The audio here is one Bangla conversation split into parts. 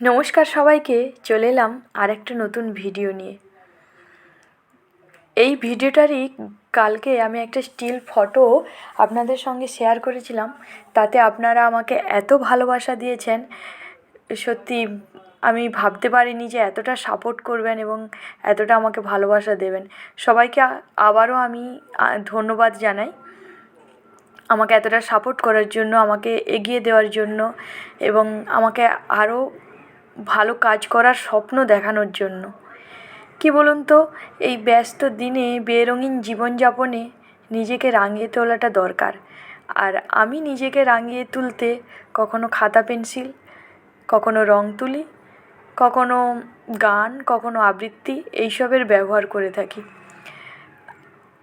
নমস্কার সবাইকে, চলে এলাম আর একটা নতুন ভিডিও নিয়ে। এই ভিডিওটারই কালকে আমি একটা স্টিল ফটো আপনাদের সঙ্গে শেয়ার করেছিলাম। তাতে আপনারা আমাকে এত ভালোবাসা দিয়েছেন, সত্যি আমি ভাবতে পারিনি যে এতটা সাপোর্ট করবেন এবং এতটা আমাকে ভালোবাসা দেবেন। সবাইকে আবারও আমি ধন্যবাদ জানাই। আমাকে এতটা সাপোর্ট করার জন্য, আমাকে এগিয়ে দেওয়ার জন্য এবং আমাকে আরও ভালো কাজ করার স্বপ্ন দেখানোর জন্য। কী বলুন তো, এই ব্যস্ত দিনে বেরঙিন জীবনযাপনে নিজেকে রাঙিয়ে তোলাটা দরকার। আর আমি নিজেকে রাঙিয়ে তুলতে কখনো খাতা পেন্সিল, কখনো রং তুলি, কখনো গান, কখনো আবৃত্তি এইসবের ব্যবহার করে থাকি।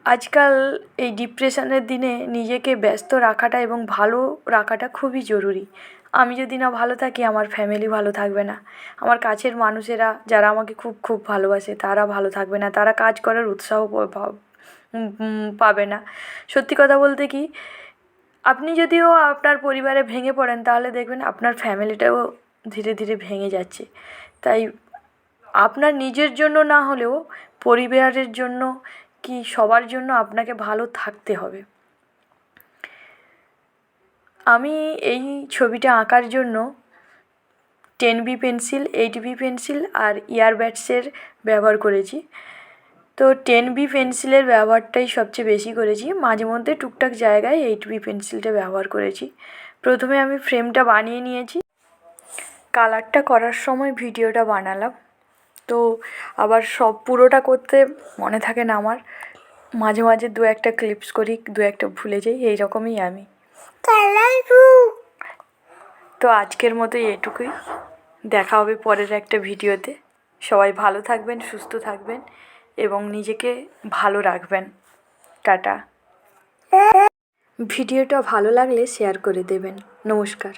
আজকাল এই ডিপ্রেশনের দিনে নিজেকে ব্যস্ত রাখাটা এবং ভালো রাখাটা খুবই জরুরি। আমি যদি না ভালো থাকি, আমার ফ্যামিলি ভালো থাকবে না। আমার কাছের মানুষেরা যারা আমাকে খুব খুব ভালোবাসে, তারা ভালো থাকবে না। তারা কাজ করার উৎসাহ পাবে না। সত্যি কথা বলতে কি, আপনি যদিও আপনার পরিবারে ভেঙে পড়েন, তাহলে দেখবেন আপনার ফ্যামিলিটাও ধীরে ধীরে ভেঙে যাচ্ছে। তাই আপনার নিজের জন্য না হলেও পরিবারের জন্য কি সবার জন্য আপনাকে ভালো থাকতে হবে। আমি এই ছবিটা আঁকার জন্য ten B pencil eight B pencil আর ইয়ারব্যাডসের ব্যবহার করেছি। তো টেন বি পেন্সিলের ব্যবহারটাই সবচেয়ে বেশি করেছি। মাঝে মধ্যে টুকটাক জায়গায় এইট বি পেন্সিলটা ব্যবহার করেছি। প্রথমে আমি ফ্রেমটা বানিয়ে নিয়েছি। কালারটা করার সময় ভিডিওটা বানালাম। তো আবার সব পুরোটা করতে মনে থাকে না আমার। মাঝে মাঝে দু একটা ক্লিপস করি, দু একটা ভুলে যাই এই রকমই আমি। তো আজকের মতো এটুকুই। দেখা হবে পরের একটা ভিডিওতে। সবাই ভালো থাকবেন সুস্থ থাকবেন এবং নিজেকে ভালো রাখবেন। টাটা। ভিডিওটা ভালো লাগলে শেয়ার করে দেবেন। নমস্কার।